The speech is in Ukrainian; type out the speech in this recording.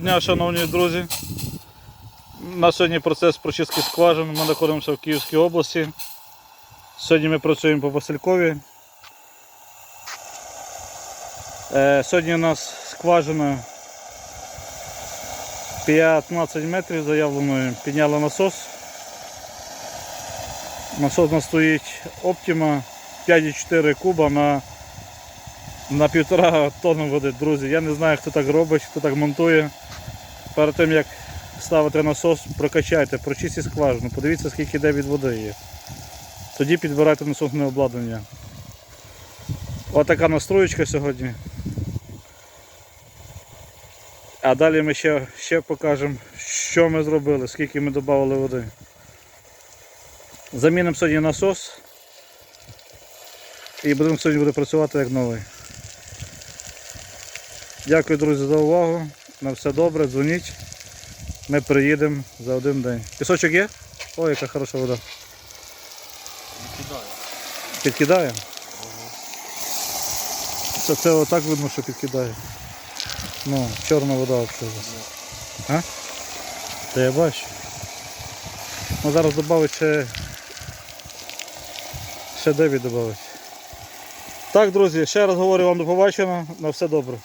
Дня, шановні друзі. У нас сьогодні процес прочистки скважин. Ми знаходимося в Київській області. Сьогодні ми працюємо по Василькові. Е, Сьогодні у нас скважина 15 метрів заявленою. Підняли насос. Насос у нас стоїть Optima 5,4 куба на, на півтора тонни води. Друзі, я не знаю, хто так робить, хто так монтує. Перед тим як ставити насос, прокачайте, прочистіть скважину, подивіться скільки йде від води є. Тоді підбирайте насосне обладнання. Ось така настроєчка сьогодні. А далі ми ще, ще покажемо, що ми зробили, скільки ми додали води. Замінимо сьогодні насос і будемо сьогодні працювати як новий. Дякую, друзі, за увагу. На все добре, дзвоніть. Ми приїдемо за один день. Пісочок є? Ой, яка хороша вода. Підкидає? Це, це отак видно, що підкидає. Ну, чорна вода взагалі. А? Та я бачу. Ну, зараз додавить ще. Ще 9 додавить. Так, друзі, ще раз говорю вам до побачення. На все добре.